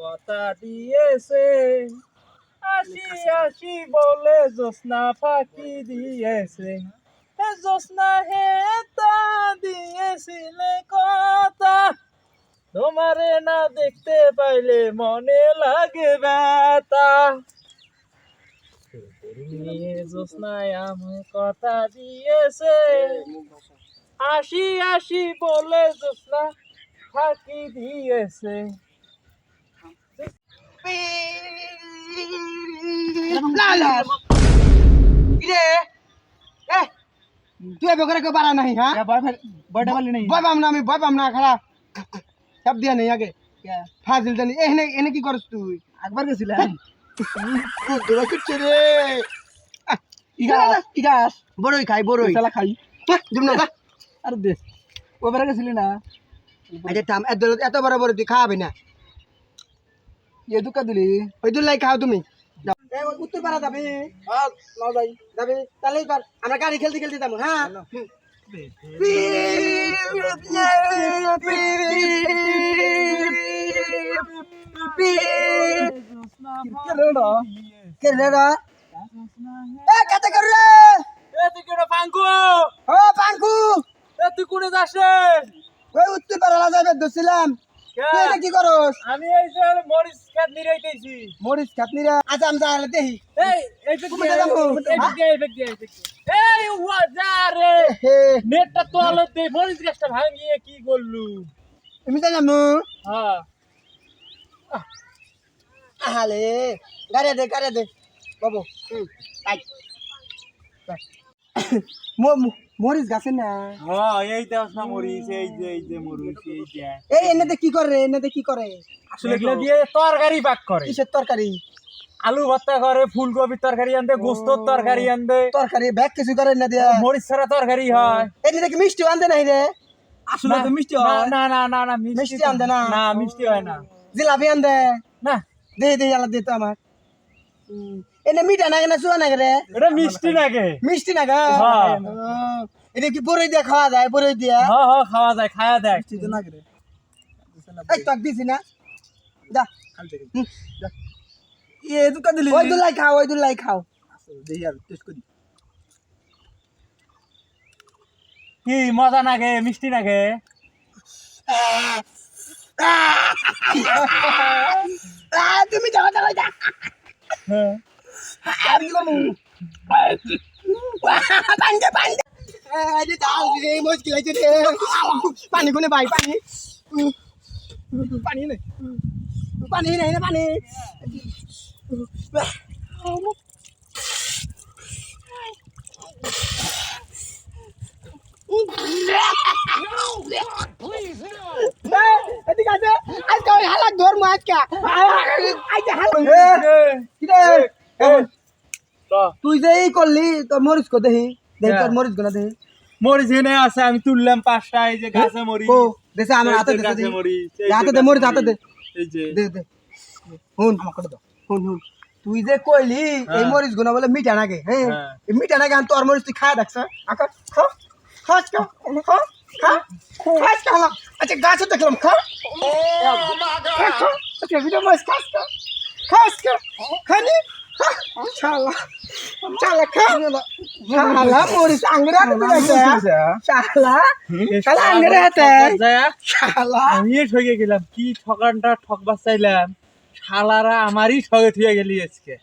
কথা দিয়েছে। আসি আসি বলে জোসনা ফাঁকি দিয়েছে। জোসনা হে তা দিয়েছিলে কথা। তোমারে না দেখতে পাইলে মনে লাগে ব্যথা। জোসনায় আমায় কথা দিয়েছে। আসি আসি বলে জোসনা ফাঁকি দিয়েছে। তুই এ বকরে কেউ পারা নাই হ্যাঁ? বয়টা পারলি নাই। ভয় পাম না আমি ভয় পাম না খারাপ চাপ দিয়া নেই আগে। ফাজিল জানি। এখানে এনে কি করছ তুই? একবার গেছিলাম দূরে কিচ্ছে রে ইগাস। ইগাস বড়ই খাই বড়ই। চালা খাই। জুম না আর দে ওবারে গেছিলি না? আচ্ছা থাম এত এত বড় বড় তুই খাওয়াবি না। এ দুকা দিলি? ওই দুলাই খাও তুমি। উত্তর পাড়া যাবে? না যাই। যাবে? তাহলে এবার আমরা গাড়ি খেলতে খেলতে যাব হ্যাঁ? কেলেরা এ কাতে কর রে এ তুই কোন পাঙ্কু। ও পাঙ্কু। এ তুই কোনে যাস রে। ওই উত্তর পাড়া যাবে দছিলাম তুই কি করস? আমি এই যে মরিচ খেত নিরাইতেছি। মরিচ খাতনি রে আচ্ছা আমি যাই দেখি। এই এই পেক যাব? এই পেক এই পেক এই পেক এই ওয়া যা রে। হে নেটটা তো আলো দে মরিচ গাছটা ভাঙিয়ে কি করলু? তুমি যাই যাব হ্যাঁ। আহালে গাড়ি দে গাড়ি দে। বাবু মরিচ গাছে না? হ্যাঁ এই দেখ না মরিচ এই যে এই যে মরিচ এই যে। এই এনেতে কি করে এনেতে কি করে? আসলে এগুলো দিয়ে তরকারি পাক করে। কিসের তরকারি? আলু ভর্তা করে ফুলকপির তরকারি আনতে গোস্তর তরকারি আনতে। তরকারি ব্যাগ কিছু করে না দিয়া। মরিচ ছাড়া তরকারি হয়। এটা কি মিষ্টি আনতে নাই রে। আসলে তো মিষ্টি হয়। না না না না মিষ্টি আনতে না? না মিষ্টি হয় না। জিলাপি আনতে না দে দে আলা দে তো আমার এনে মিঠা না চুয়া না রে? এটা মিষ্টি নাকি মিষ্টি না গা হ্যাঁ। এটা কি বড়ই দিয়া খাওয়া যায় বড়ই দিয়া? হ্যাঁ হ্যাঁ খাওয়া যায় খাওয়া দেখ এই তক দিছি না। যা। হুম, যা। এ দুকা দিলি ওই দুলাই খাও ওই দুলাই খাও। দেখি আর টেস্ট করি কি মজা নাগে মিষ্টি নাগে। তুমি যাও যাও যা হ্যাঁ আমি কমু পানি দে পানি দে এই যে দাও রে মুশকিল আছে রে পানি কোনে ভাই পানি পানি নে পানি নেই না পানি এদিকে আছে হালাক ধর্ম আজকে আজকে হালাক কি রে তুই যে এই করলি তোর মরিচ কো দেহি দেখ তোর মরিচ গুনা দেহি মরিচ এনে আছে আমি তুললাম পাঁচটা এই যে গাছে মরিচ ও দেশে আমার হাতে দেশে গাছে মরিচ হাতে দে, মরিচ হাতে দে। এই যে দে দে হুন আমাকে দাও হুন হুন তুই যে কইলি এই হ্যাঁ। মরিচ গুনা বলে মিঠা নাগে হ্যাঁ হ্যাঁ। এই মিঠা নাগে আমি তোর মরিচ তুই খায় দেখছ আকা খা খাস খা খা খাস খা আচ্ছা গাছে দেখলাম খা। আচ্ছা ভিডিও মরিচ খাস খা খাস খা খানি খা। শালা শালা খা শালা মরিচ আঙ্গুরে হাতে দিলাইছে শালা শালা আঙ্গুরে হাতে যায় শালা আমি ঠকে গেলাম কি ঠকানটা ঠকবার চাইলাম শালারা আমারই ঠগে থুয়ে গেলি আজকে